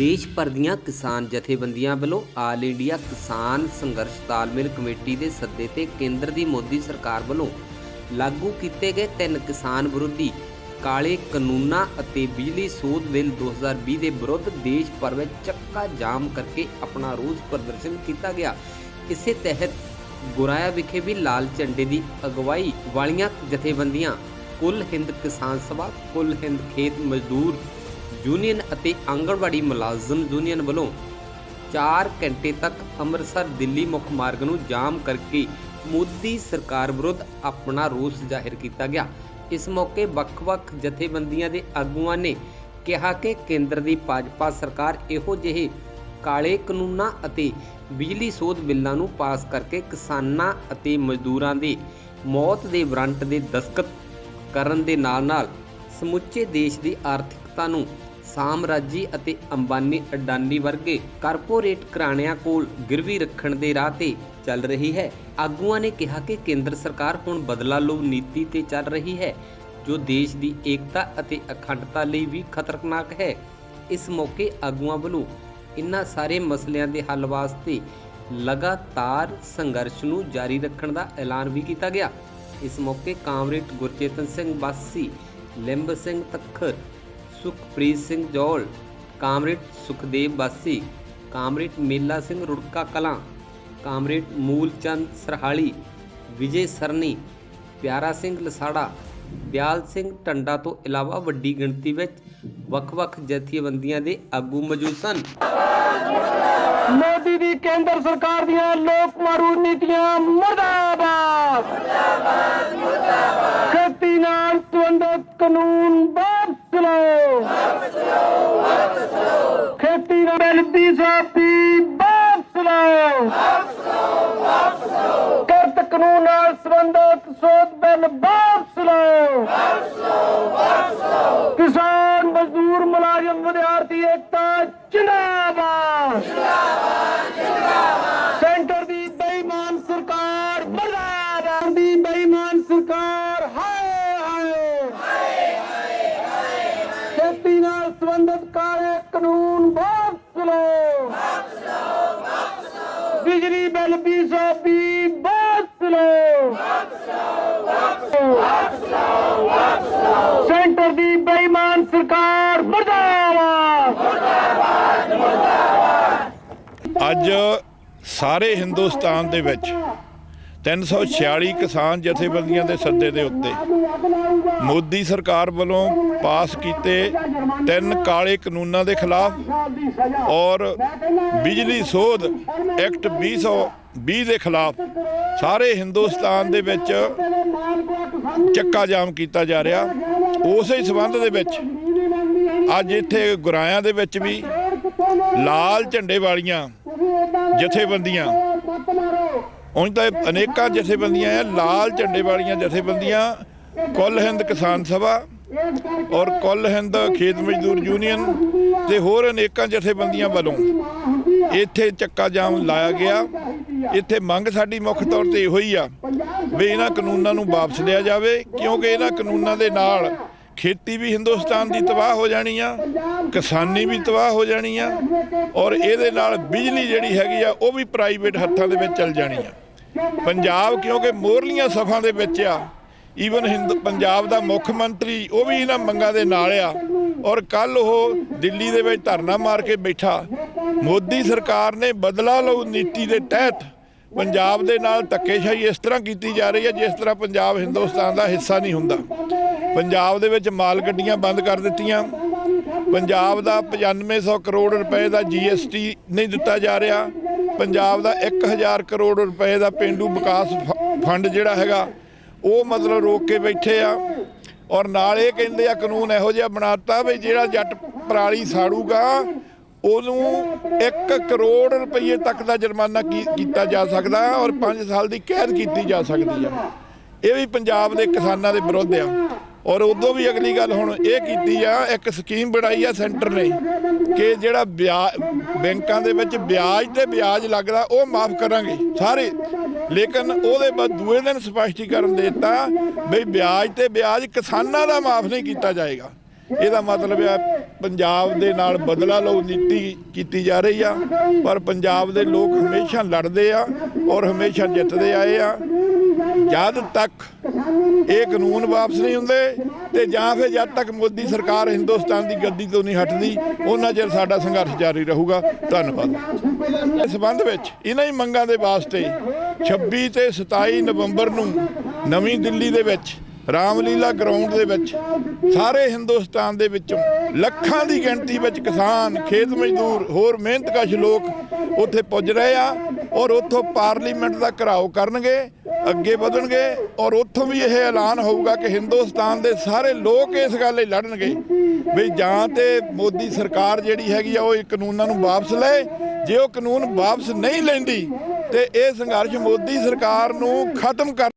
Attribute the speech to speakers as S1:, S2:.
S1: ਦੇਸ਼ ਭਰ ਦੀਆਂ ਕਿਸਾਨ ਜਥੇਬੰਦੀਆਂ ਵੱਲੋਂ ਆਲ ਇੰਡੀਆ ਕਿਸਾਨ ਸੰਘਰਸ਼ ਤਾਲਮੇਲ ਕਮੇਟੀ ਦੇ ਸੱਦੇ ਤੇ ਕੇਂਦਰ ਦੀ ਮੋਦੀ ਸਰਕਾਰ ਵੱਲੋਂ ਲਾਗੂ ਕੀਤੇ ਗਏ ਤਿੰਨ ਕਿਸਾਨ ਵਿਰੋਧੀ ਕਾਲੇ ਕਾਨੂੰਨਾਂ ਅਤੇ ਬਿਜਲੀ ਸੋਧ ਬਿੱਲ 2020 ਦੇ ਵਿਰੁੱਧ ਦੇਸ਼ ਭਰ ਵਿੱਚ ਚੱਕਾ ਜਾਮ ਕਰਕੇ ਆਪਣਾ ਰੋਸ ਪ੍ਰਦਰਸ਼ਨ ਕੀਤਾ ਗਿਆ। ਇਸੇ ਤਹਿਤ ਗੁਰਾਇਆ ਵਿਖੇ ਵੀ ਲਾਲ ਝੰਡੇ ਦੀ ਅਗਵਾਈ ਵਾਲੀਆਂ ਜਥੇਬੰਦੀਆਂ, ਕੁੱਲ ਹਿੰਦ ਕਿਸਾਨ ਸਭਾ, ਕੁੱਲ ਹਿੰਦ ਖੇਤ ਮਜ਼ਦੂਰ ਯੂਨੀਅਨ ਅਤੇ ਆਂਗਣਵਾੜੀ ਮੁਲਾਜ਼ਮ ਯੂਨੀਅਨ ਵੱਲੋਂ 4 ਘੰਟੇ ਤੱਕ ਅੰਮ੍ਰਿਤਸਰ ਦਿੱਲੀ ਮੁੱਖ ਮਾਰਗ ਨੂੰ ਜਾਮ ਕਰਕੇ ਮੋਦੀ ਸਰਕਾਰ ਵਿਰੁੱਧ ਆਪਣਾ ਰੋਸ ਜ਼ਾਹਿਰ ਕੀਤਾ ਗਿਆ। ਇਸ ਮੌਕੇ ਵੱਖ-ਵੱਖ ਜਥੇਬੰਦੀਆਂ ਦੇ ਆਗੂਆਂ ਨੇ ਕਿਹਾ ਕਿ ਕੇਂਦਰ ਦੀ ਭਾਜਪਾ ਸਰਕਾਰ ਇਹੋ ਜਿਹੇ ਕਾਲੇ ਕਾਨੂੰਨਾਂ ਅਤੇ ਬਿਜਲੀ ਸੋਧ ਬਿੱਲਾਂ ਨੂੰ ਪਾਸ ਕਰਕੇ ਕਿਸਾਨਾਂ ਅਤੇ ਮਜ਼ਦੂਰਾਂ ਦੀ ਮੌਤ ਦੇ ਵਾਰੰਟ ਦੇ ਦਸਤਖਤ ਕਰਨ ਦੇ ਨਾਲ-ਨਾਲ ਸਮੁੱਚੇ ਦੇਸ਼ ਦੀ ਆਰਥਿਕ ਆਰਥਿਕਤਾ ਨੂੰ ਸਾਮਰਾਜੀ ਅਤੇ ਅੰਬਾਨੀ ਅਡਾਨੀ ਵਰਗੇ ਕਾਰਪੋਰੇਟ ਘਰਾਣਿਆਂ ਕੋਲ ਗਿਰਵੀ ਰੱਖਣ ਦੇ ਰਾਹ ਤੇ ਚੱਲ ਰਹੀ ਹੈ। ਆਗੂਆਂ ਨੇ ਕਿਹਾ ਕਿ ਕੇਂਦਰ ਸਰਕਾਰ ਹੁਣ ਬਦਲਾ ਲਓ ਨੀਤੀ ਤੇ ਚੱਲ ਰਹੀ ਹੈ, ਜੋ ਦੇਸ਼ ਦੀ ਏਕਤਾ ਅਤੇ ਅਖੰਡਤਾ ਲਈ ਵੀ ਖਤਰਨਾਕ ਹੈ। ਇਸ ਮੌਕੇ ਆਗੂਆਂ ਵੱਲੋਂ ਇਨ੍ਹਾਂ ਸਾਰੇ ਮਸਲਿਆਂ ਦੇ ਹੱਲ ਵਾਸਤੇ ਲਗਾਤਾਰ ਸੰਘਰਸ਼ ਨੂੰ ਜਾਰੀ ਰੱਖਣ ਦਾ ਐਲਾਨ ਵੀ ਕੀਤਾ ਗਿਆ। ਇਸ ਮੌਕੇ comrade Gurchetan Singh Basi Limb Singh Takhar Sukhpreet Singh Jol, comrade Sukhdev Basi, comrade Mela Singh Rurka Kalan, comrade Moolchand Sarhali, Vijay Sarni, Piara Singh Lasara, Dayal Singh Tanda ਤੋਂ ਇਲਾਵਾ ਵੱਡੀ ਗਿਣਤੀ ਵਿੱਚ ਵੱਖ-ਵੱਖ ਜਥੇਬੰਦੀਆਂ ਦੇ ਆਗੂ ਮੌਜੂਦ ਸਨ।
S2: ਮੋਦੀ ਦੀ ਕੇਂਦਰ ਸਰਕਾਰ ਦੀਆਂ ਲੋਕ ਮਾਰੂ ਨੀਤੀਆਂ ਮਰਦਾਬਾਦ। ਮਰਦਾਬਾਦ ਮਰਦਾਬਾਦ। ਖੇਤੀ ਨਾਲ ਸੰਬੰਧਿਤ ਕਾਨੂੰਨ ਵਾਪਸ ਲਓ। ਵਾਪਸ ਲਓ ਖੇਤੀ ਨੂੰ ਮਿਲਦੀ ਸਾਥੀ ਵਾਪਸ ਲਓ ਵਾਪਸ ਲਓ। ਵਾਪਸ ਲਓ ਕਿਰਤ ਕਾਨੂੰਨ ਨਾਲ ਸੰਬੰਧਿਤ ਸੋਧ ਬਿੱਲ ਵਾਪਸ ਲਓ ਵਾਪਸ ਲਓ ਵਾਪਸ ਲਓ। ਕਿਸਾਨ ਕਾਨੂੰਨ ਵਾਪਸ ਲਓ। ਵਾਪਸ ਲਓ ਵਾਪਸ ਲਓ ਬਿਜਲੀ ਬਿੱਲ 220 ਵਾਪਸ ਲਓ ਵਾਪਸ ਲਓ ਵਾਪਸ ਲਓ ਵਾਪਸ ਲਓ। ਸੈਂਟਰ ਦੀ ਬੇਈਮਾਨ ਸਰਕਾਰ ਮਰਦਾਬਾਦ।
S3: ਅੱਜ ਸਾਰੇ ਹਿੰਦੁਸਤਾਨ ਦੇ ਵਿੱਚ 346 ਕਿਸਾਨ ਜਥੇਬੰਦੀਆਂ ਦੇ ਸੱਦੇ ਦੇ ਉੱਤੇ ਮੋਦੀ ਸਰਕਾਰ ਵੱਲੋਂ ਪਾਸ ਕੀਤੇ ਤਿੰਨ ਕਾਲੇ ਕਾਨੂੰਨਾਂ ਦੇ ਖਿਲਾਫ ਔਰ ਬਿਜਲੀ ਸੋਧ ਐਕਟ 2020 ਦੇ ਖਿਲਾਫ ਸਾਰੇ ਹਿੰਦੁਸਤਾਨ ਦੇ ਵਿੱਚ ਚੱਕਾ ਜਾਮ ਕੀਤਾ ਜਾ ਰਿਹਾ। ਉਸੇ ਹੀ ਸਬੰਧ ਦੇ ਵਿੱਚ ਅੱਜ ਇੱਥੇ ਗੁਰਾਇਆਂ ਦੇ ਵਿੱਚ ਵੀ ਲਾਲ ਝੰਡੇ ਵਾਲੀਆਂ ਜਥੇਬੰਦੀਆਂ ਉਂਝ ਤਾਂ ਇਹ ਅਨੇਕਾਂ ਜਥੇਬੰਦੀਆਂ ਆ, ਲਾਲ ਝੰਡੇ ਵਾਲੀਆਂ ਜਥੇਬੰਦੀਆਂ, ਕੁੱਲ ਹਿੰਦ ਕਿਸਾਨ ਸਭਾ ਔਰ ਕੁੱਲ ਹਿੰਦ ਖੇਤ ਮਜ਼ਦੂਰ ਯੂਨੀਅਨ ਤੇ ਹੋਰ ਅਨੇਕਾਂ ਜਥੇਬੰਦੀਆਂ ਵੱਲੋਂ ਇੱਥੇ ਚੱਕਾ ਜਾਮ ਲਾਇਆ ਗਿਆ। ਇੱਥੇ ਮੰਗ ਸਾਡੀ ਮੁੱਖ ਤੌਰ ਤੇ ਇਹੋ ਹੀ ਆ ਵੀ ਇਹਨਾਂ ਕਾਨੂੰਨਾਂ ਨੂੰ ਵਾਪਸ ਲਿਆ ਜਾਵੇ, ਕਿਉਂਕਿ ਇਹਨਾਂ ਕਾਨੂੰਨਾਂ ਦੇ ਨਾਲ ਖੇਤੀ ਵੀ ਹਿੰਦੁਸਤਾਨ ਦੀ ਤਬਾਹ ਹੋ ਜਾਣੀ ਆ, ਕਿਸਾਨੀ ਵੀ ਤਬਾਹ ਹੋ ਜਾਣੀ ਆ ਔਰ ਇਹਦੇ ਨਾਲ ਬਿਜਲੀ ਜਿਹੜੀ ਹੈਗੀ ਆ, ਉਹ ਵੀ ਪ੍ਰਾਈਵੇਟ ਹੱਥਾਂ ਦੇ ਵਿੱਚ ਚਲ ਜਾਣੀ ਆ। ਪੰਜਾਬ ਕਿਉਂਕਿ ਮੋਹਰਲੀਆਂ ਸਫਾਂ ਦੇ ਵਿੱਚ ਆ। ਈਵਨ ਹਿੰਦ, ਪੰਜਾਬ ਦਾ ਮੁੱਖ ਮੰਤਰੀ, ਉਹ ਵੀ ਇਹਨਾਂ ਮੰਗਾਂ ਦੇ ਨਾਲ ਆ। ਔਰ ਕੱਲ ਉਹ ਦਿੱਲੀ ਦੇ ਵਿੱਚ ਧਰਨਾ ਮਾਰ ਕੇ ਬੈਠਾ। ਮੋਦੀ ਸਰਕਾਰ ਨੇ ਬਦਲਾ ਲਓ ਨੀਤੀ ਦੇ ਤਹਿਤ ਪੰਜਾਬ ਦੇ ਨਾਲ ਧੱਕੇਸ਼ਾਹੀ ਇਸ ਤਰ੍ਹਾਂ ਕੀਤੀ ਜਾ ਰਹੀ ਹੈ, ਜਿਸ ਤਰ੍ਹਾਂ ਪੰਜਾਬ ਹਿੰਦੁਸਤਾਨ ਦਾ ਹਿੱਸਾ ਨਹੀਂ ਹੁੰਦਾ। ਪੰਜਾਬ ਦੇ ਵਿੱਚ ਮਾਲ ਗੱਡੀਆਂ ਬੰਦ ਕਰ ਦਿੱਤੀਆਂ। ਪੰਜਾਬ ਦਾ 9500 ਕਰੋੜ ਰੁਪਏ ਦਾ ਜੀਐਸਟੀ ਨਹੀਂ ਦਿੱਤਾ ਜਾ ਰਿਹਾ। ਪੰਜਾਬ ਦਾ 1000 ਕਰੋੜ ਰੁਪਏ ਦਾ ਪਿੰਡੂ ਵਿਕਾਸ ਫ- ਫੰਡ ਜਿਹੜਾ ਹੈਗਾ, ਉਹ ਮਤਲਬ ਰੋਕ ਕੇ ਬੈਠੇ ਆ। ਔਰ ਨਾਲ ਇਹ ਕਹਿੰਦੇ ਆ, ਕਾਨੂੰਨ ਇਹੋ ਜਿਹਾ ਬਣਾਤਾ ਵੀ ਜਿਹੜਾ ਜੱਟ ਪਰਾਲੀ ਸਾੜੂਗਾ, ਉਹਨੂੰ 1 ਕਰੋੜ ਰੁਪਏ ਤੱਕ ਦਾ ਜੁਰਮਾਨਾ ਕੀ- ਕੀਤਾ ਜਾ ਸਕਦਾ ਔਰ 5 ਸਾਲ ਦੀ ਕੈਦ ਕੀਤੀ ਜਾ ਸਕਦੀ ਆ। ਇਹ ਵੀ ਪੰਜਾਬ ਦੇ ਕਿਸਾਨਾਂ ਦੇ ਵਿਰੁੱਧ ਆ। ਔਰ ਉਦੋਂ ਵੀ ਅਗਲੀ ਗੱਲ ਹੁਣ ਇਹ ਕੀਤੀ ਆ, ਇੱਕ ਸਕੀਮ ਬਣਾਈ ਆ ਸੈਂਟਰ ਨੇ ਕਿ ਜਿਹੜਾ ਵਿਆਜ, ਬੈਂਕਾਂ ਦੇ ਵਿੱਚ ਵਿਆਜ ਤੇ ਵਿਆਜ ਲੱਗਦਾ, ਉਹ ਮਾਫ ਕਰਾਂਗੇ ਸਾਰੇ। ਲੇਕਿਨ ਉਹਦੇ ਬਾਅਦ ਦੂਏ ਦਿਨ ਸਪਸ਼ਟੀਕਰਨ ਦੇ ਦਿੱਤਾ ਵੀ ਵਿਆਜ ਤੇ ਵਿਆਜ ਕਿਸਾਨਾਂ ਦਾ ਮਾਫ ਨਹੀਂ ਕੀਤਾ ਜਾਏਗਾ। ਇਹਦਾ ਮਤਲਬ ਹੈ ਪੰਜਾਬ ਦੇ ਨਾਲ ਬਦਲਾ ਲਓ ਨੀਤੀ ਕੀਤੀ ਜਾ ਰਹੀ ਆ, ਪਰ ਪੰਜਾਬ ਦੇ ਲੋਕ ਹਮੇਸ਼ਾ ਲੜਦੇ ਆ ਔਰ ਹਮੇਸ਼ਾ ਜਿੱਤਦੇ ਆਏ ਆ। ਜਦ ਤੱਕ ਇਹ ਕਾਨੂੰਨ ਵਾਪਸ ਨਹੀਂ ਹੁੰਦੇ ਤੇ ਜਾਂ ਫਿਰ ਜਦ ਤੱਕ ਮੋਦੀ ਸਰਕਾਰ ਹਿੰਦੁਸਤਾਨ ਦੀ ਗੱਦੀ ਤੋਂ ਨਹੀਂ ਹਟਦੀ, ਉਹਨਾਂ ਚਿਰ ਸਾਡਾ ਸੰਘਰਸ਼ ਜਾਰੀ ਰਹੂਗਾ। ਧੰਨਵਾਦ। ਇਸ ਸੰਬੰਧ ਵਿੱਚ ਇਹਨਾਂ ਹੀ ਮੰਗਾਂ ਦੇ ਵਾਸਤੇ 26 ਤੇ 27 ਨਵੰਬਰ ਨੂੰ ਨਵੀਂ ਦਿੱਲੀ ਦੇ ਵਿੱਚ ਰਾਮਲੀਲਾ ਗਰਾਊਂਡ ਦੇ ਵਿੱਚ, ਸਾਰੇ ਹਿੰਦੁਸਤਾਨ ਦੇ ਵਿੱਚੋਂ ਲੱਖਾਂ ਦੀ ਗਿਣਤੀ ਵਿੱਚ ਕਿਸਾਨ, ਖੇਤ ਮਜ਼ਦੂਰ, ਹੋਰ ਮਿਹਨਤਕਸ਼ ਲੋਕ ਉੱਥੇ ਪੁੱਜ ਰਹੇ ਆ ਔਰ ਉੱਥੋਂ ਪਾਰਲੀਮੈਂਟ ਦਾ ਘਰਾਓ ਕਰਨਗੇ, ਅੱਗੇ ਵਧਣਗੇ ਔਰ ਉੱਥੋਂ ਵੀ ਇਹ ਐਲਾਨ ਹੋਊਗਾ ਕਿ ਹਿੰਦੁਸਤਾਨ ਦੇ ਸਾਰੇ ਲੋਕ ਇਸ ਗੱਲ ਲਈ ਲੜਨਗੇ ਵੀ ਜਾਂ ਤੇ ਮੋਦੀ ਸਰਕਾਰ ਜਿਹੜੀ ਹੈਗੀ ਆ ਉਹ ਇਹ ਕਾਨੂੰਨਾਂ ਨੂੰ ਵਾਪਸ ਲਏ, ਜੇ ਉਹ ਕਾਨੂੰਨ ਵਾਪਸ ਨਹੀਂ ਲੈਂਦੀ ਤੇ ਇਹ ਸੰਘਰਸ਼ ਮੋਦੀ ਸਰਕਾਰ ਨੂੰ ਖਤਮ ਕਰ